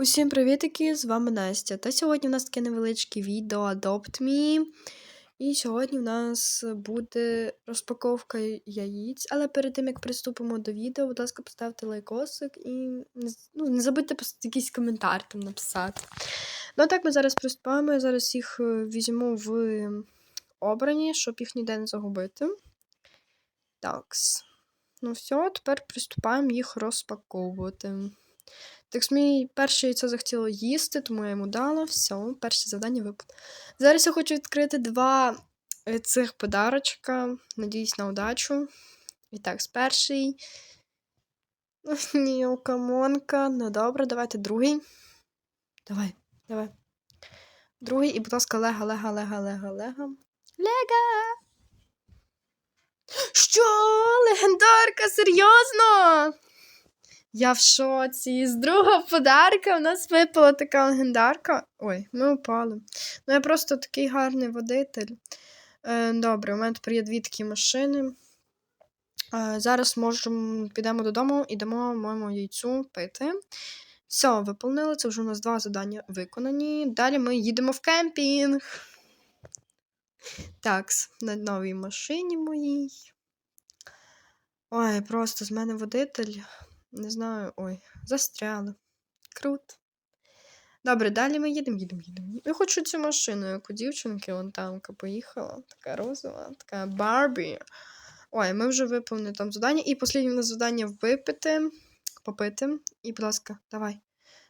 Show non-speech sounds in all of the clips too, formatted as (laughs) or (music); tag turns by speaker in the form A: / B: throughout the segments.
A: Усім привітики! З вами Настя. Та сьогодні у нас таке невеличке відео Adopt Me. І сьогодні в нас буде розпаковка яїць. Але перед тим, як приступимо до відео, будь ласка, поставте лайкосик і ну, не забудьте якийсь коментар там написати. Ну а так ми зараз приступаємо. Я зараз їх е, візьму в обрані, щоб їх ніде не загубити. Такс. Ну все, тепер приступаємо їх розпаковувати. Так мій перше яйцо захотіло їсти, тому я йому дала. Все, перше завдання випало. Зараз я хочу відкрити два е, цих подарочка. Надіюсь на удачу. І так, з перший. (laughs) Ні, камонка. Ну добре, давайте другий. Давай, давай. Другий, і, будь ласка, лега, лега, лега, лега, лега. Лега! Що? Легендарка, серйозно? Я в шоці. З другого подарка в нас випала така легендарка. Ой, ми упали. Ну, я просто такий гарний водитель. Е, добре, у мене тепер є дві такі машини. Е, зараз можемо підемо додому і дамо моєму яйцю пити. Все, виповнили. Це вже у нас два завдання виконані. Далі ми їдемо в кемпінг. Так, на новій машині моїй. Ой, просто з мене водитель. Не знаю, ой, застряли. Круто. Добре, далі ми їдемо, їдемо, їдемо. Я хочу цю машину, як у дівчинки, вон тамка поїхала. Така розова, така Барбі. Ой, ми вже виповнили там завдання. І останнє завдання випити, попити. І, будь ласка, давай.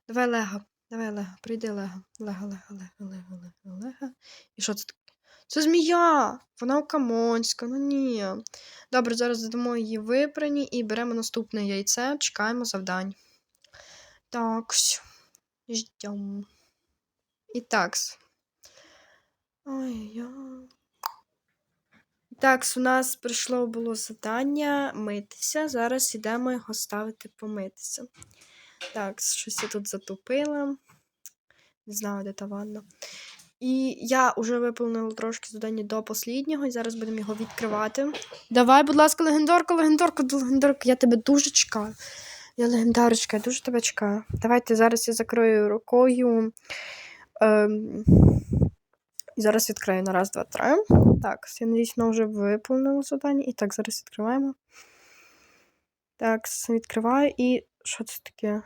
A: Давай Лега. Давай Лега. Прийди Лега. Лега, Лега, Лега, Лега, Лега, Лега. І що це таке? Це змія! Вона окамонська, ну ні. Добре, зараз додамо її випрані і беремо наступне яйце, чекаємо завдань. Так, ждем. І такс. Ой-ой. Такс, у нас прийшло було завдання митися. Зараз йдемо його ставити помитися. Так, щось я тут затупила. Не знаю, де та ванна. І я вже виповнила трошки завдання до посліднього, і зараз будемо його відкривати. Давай, будь ласка, легендарка, легендарка, легендарка. Я тебе дуже чекаю. Я легендарочка, я дуже тебе чекаю. Давайте зараз я закрою рукою. Ем... І зараз відкрию на раз, два, три. Так, я надіюсь, вона вже виповнила завдання. І так, зараз відкриваємо. Так, відкриваю і. Що це таке?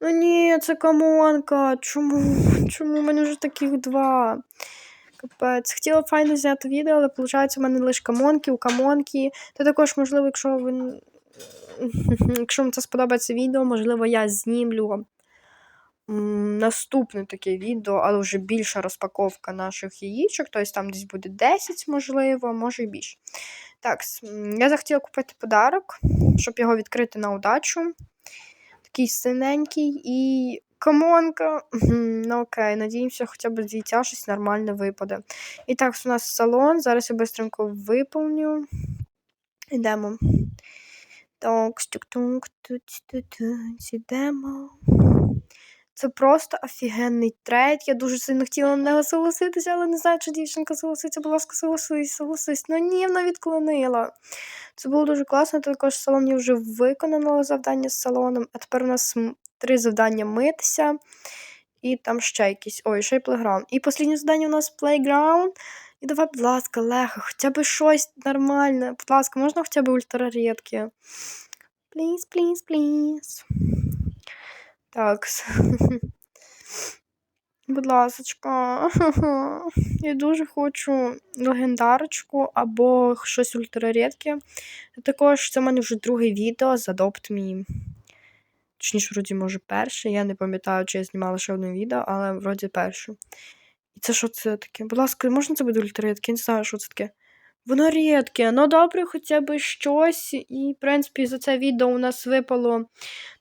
A: Ну ні, це камонка. Чому? (laughs) Чому в мене вже таких два? Капець. Хотіла файно зняти відео, але виходить, у мене лише камонки, у камонки. Та також, можливо, якщо ви. (laughs) Якщо вам це сподобається відео, можливо, я знімлю наступне таке відео, але вже більша розпаковка наших яєчок. Тобто там десь буде 10, можливо, може і більше. Так, я захотіла купити подарок, щоб його відкрити на удачу. Такий синенький і камонка. Ну окей, надіємося, хоча б з щось нормальне випаде. І так, у нас салон. Зараз я швидко виповню. Йдемо. Так, стук-тук, тут ідемо. Це просто офігенний трейд. Я дуже сильно хотіла на нього согласитися, але не знаю, чи дівчинка согласиться, будь ласка, согласись, согласись. Ну ні, вона відклонила. Це було дуже класно. Також салон я вже виконала завдання з салоном, а тепер у нас три завдання митися. І там ще якісь. Ой, ще й плейграунд. І останнє завдання у нас плейграунд. І давай, будь ласка, Леха, хоча б щось нормальне. Будь ласка, можна хоча б ультрарідке? Пліз, пліз, пліз. Так. (laughs) Будь ласочка. (laughs) Я дуже хочу легендарочку або щось ультрарідке. Також це в мене вже друге відео з Adopt Me. Точніше, вроді, може, перше. Я не пам'ятаю, чи я знімала ще одне відео, але вроді перше. І це що це таке? Будь ласка, можна це буде ультрарідке? Я не знаю, що це таке. Воно рідке, ну добре, хоча б щось. І, в принципі, за це відео у нас випало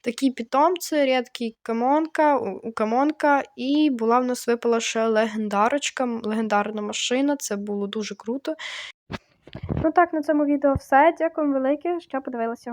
A: такі питомці, рідкий камонка, у камонка, і була в нас випала ще легендарочка, легендарна машина. Це було дуже круто. Ну так, на цьому відео все. Дякую велике, що подивилися.